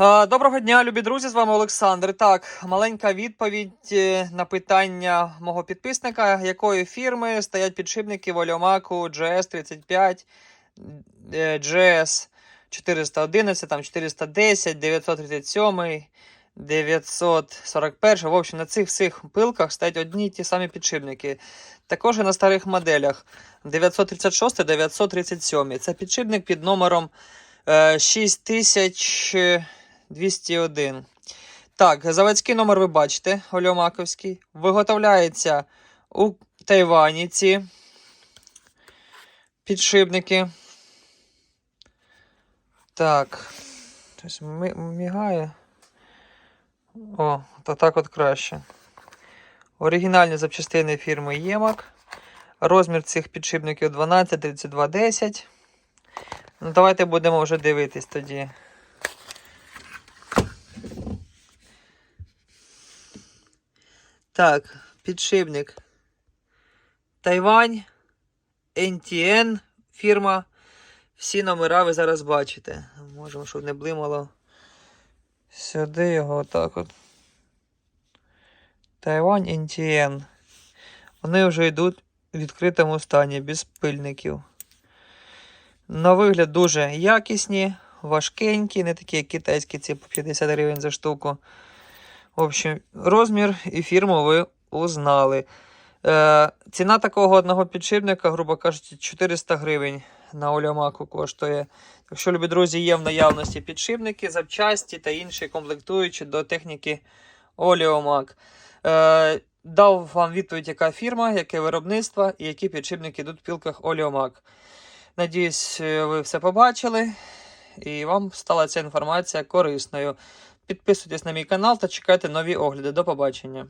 Доброго дня, любі друзі! З вами Олександр. Так, маленька відповідь е, на питання мого підписника, якої фірми стоять підшипники в GS35, GS 411, там 410, 937, 941. В общем, на цих всіх пилках стоять одні і ті самі підшипники. Також і на старих моделях 936 937. Це підшипник під номером е, 6000. 201. Так, заводський номер ви бачите, Ольомаковський. Виготовляється у Тайвані ці підшипники. Так. Щось мігає. О, то так от краще. Оригінальні запчастини фірми Ємак. Розмір цих підшипників 12, 32, 10. Ну, давайте будемо вже дивитись тоді. Так, підшипник. Тайвань, NTN фірма. Всі номера ви зараз бачите. Можемо, щоб не блимало. Сюди його отак от. Тайвань NTN. Вони вже йдуть в відкритому стані, без пильників. На вигляд дуже якісні, важкенькі, не такі, як китайські, ці по 50 гривень за штуку. В общем, розмір і фірму ви узнали. Е, ціна такого одного підшипника, грубо кажучи, 400 гривень на Олямаку коштує. Якщо, любі друзі, є в наявності підшипники, запчасті та інші комплектуючі до техніки Оліомак. Е, дав вам відповідь, яка фірма, яке виробництво і які підшипники йдуть в пілках Оліомак. Надіюсь, ви все побачили і вам стала ця інформація корисною. Підписуйтесь на мій канал та чекайте нові огляди. До побачення.